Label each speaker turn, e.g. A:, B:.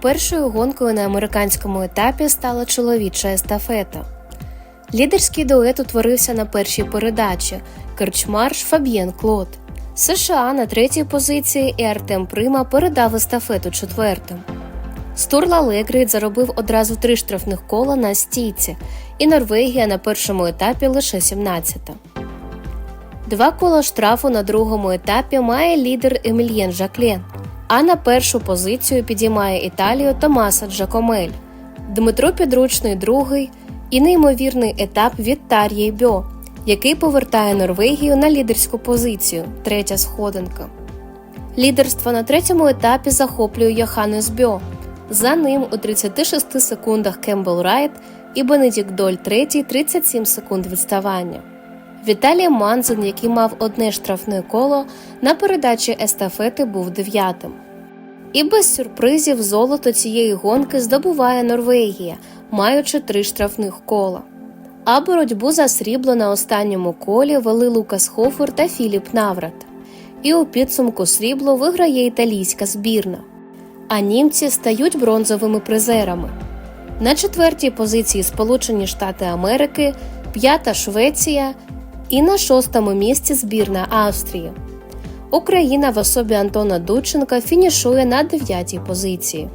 A: Першою гонкою на американському етапі стала чоловіча естафета. Лідерський дует утворився на першій передачі Керчмарш Фаб'єн Клод. США на третій позиції і Артем Прима передав естафету четвертим. Стурла Легрейд заробив одразу три штрафних кола на стійці, і Норвегія на першому етапі лише 17-та. Два кола штрафу на другому етапі має лідер Емільєн Жаклен, а на першу позицію підіймає Італію Томаса Джакомель, Дмитро Підручний другий і неймовірний етап від Тар'єй Бьо, який повертає Норвегію на лідерську позицію, третя сходинка. Лідерство на третьому етапі захоплює Йоханнес Бьо. За ним у 36 секундах Кембл Райт і Бенедікт Доль третій 37 секунд відставання. Віталій Манзен, який мав одне штрафне коло, на передачі естафети був дев'ятим. І без сюрпризів золото цієї гонки здобуває Норвегія, маючи три штрафних кола. А боротьбу за срібло на останньому колі вели Лукас Хофер та Філіп Наврат. І у підсумку срібло виграє італійська збірна. А німці стають бронзовими призерами. На четвертій позиції Сполучені Штати Америки, п'ята Швеція і на шостому місці збірна Австрії. Україна в особі Антона Дученка фінішує на дев'ятій позиції.